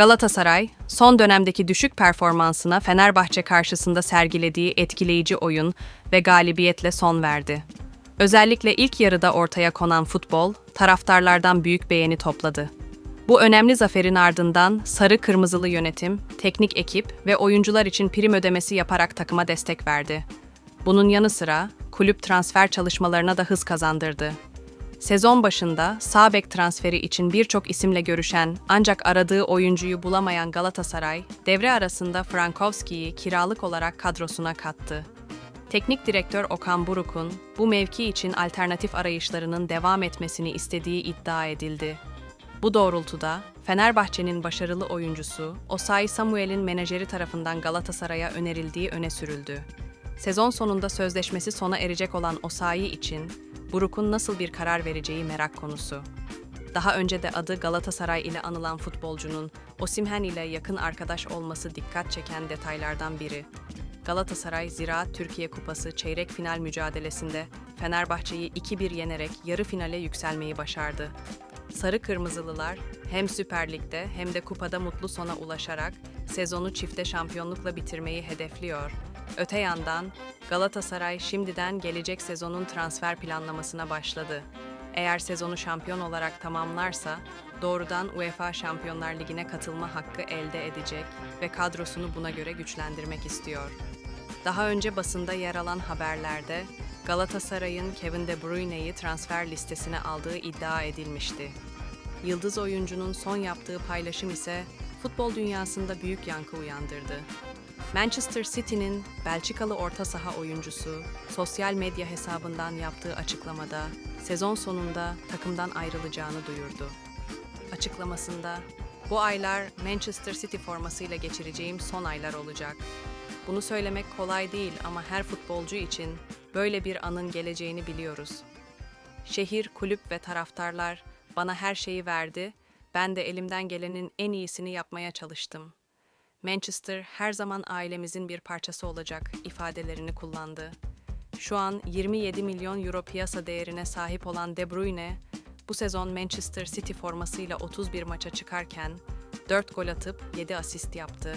Galatasaray, son dönemdeki düşük performansına Fenerbahçe karşısında sergilediği etkileyici oyun ve galibiyetle son verdi. Özellikle ilk yarıda ortaya konan futbol, taraftarlardan büyük beğeni topladı. Bu önemli zaferin ardından sarı kırmızılı yönetim, teknik ekip ve oyuncular için prim ödemesi yaparak takıma destek verdi. Bunun yanı sıra kulüp transfer çalışmalarına da hız kazandırdı. Sezon başında sağ bek transferi için birçok isimle görüşen ancak aradığı oyuncuyu bulamayan Galatasaray, devre arasında Frankowski'yi kiralık olarak kadrosuna kattı. Teknik direktör Okan Buruk'un bu mevki için alternatif arayışlarının devam etmesini istediği iddia edildi. Bu doğrultuda Fenerbahçe'nin başarılı oyuncusu Osayi Samuel'in menajeri tarafından Galatasaray'a önerildiği öne sürüldü. Sezon sonunda sözleşmesi sona erecek olan Osayi için Buruk'un nasıl bir karar vereceği merak konusu. Daha önce de adı Galatasaray ile anılan futbolcunun Osimhen ile yakın arkadaş olması dikkat çeken detaylardan biri. Galatasaray Ziraat Türkiye Kupası çeyrek final mücadelesinde Fenerbahçe'yi 2-1 yenerek yarı finale yükselmeyi başardı. Sarı Kırmızılılar hem Süper Lig'de hem de kupada mutlu sona ulaşarak sezonu çifte şampiyonlukla bitirmeyi hedefliyor. Öte yandan Galatasaray şimdiden gelecek sezonun transfer planlamasına başladı. Eğer sezonu şampiyon olarak tamamlarsa doğrudan UEFA Şampiyonlar Ligi'ne katılma hakkı elde edecek ve kadrosunu buna göre güçlendirmek istiyor. Daha önce basında yer alan haberlerde Galatasaray'ın Kevin De Bruyne'yi transfer listesine aldığı iddia edilmişti. Yıldız oyuncunun son yaptığı paylaşım ise futbol dünyasında büyük yankı uyandırdı. Manchester City'nin Belçikalı orta saha oyuncusu sosyal medya hesabından yaptığı açıklamada sezon sonunda takımdan ayrılacağını duyurdu. Açıklamasında bu aylar Manchester City formasıyla geçireceğim son aylar olacak. Bunu söylemek kolay değil ama her futbolcu için böyle bir anın geleceğini biliyoruz. Şehir, kulüp ve taraftarlar bana her şeyi verdi. Ben de elimden gelenin en iyisini yapmaya çalıştım. Manchester her zaman ailemizin bir parçası olacak ifadelerini kullandı. Şu an 27 milyon euro piyasa değerine sahip olan De Bruyne, bu sezon Manchester City formasıyla 31 maça çıkarken 4 gol atıp 7 asist yaptı.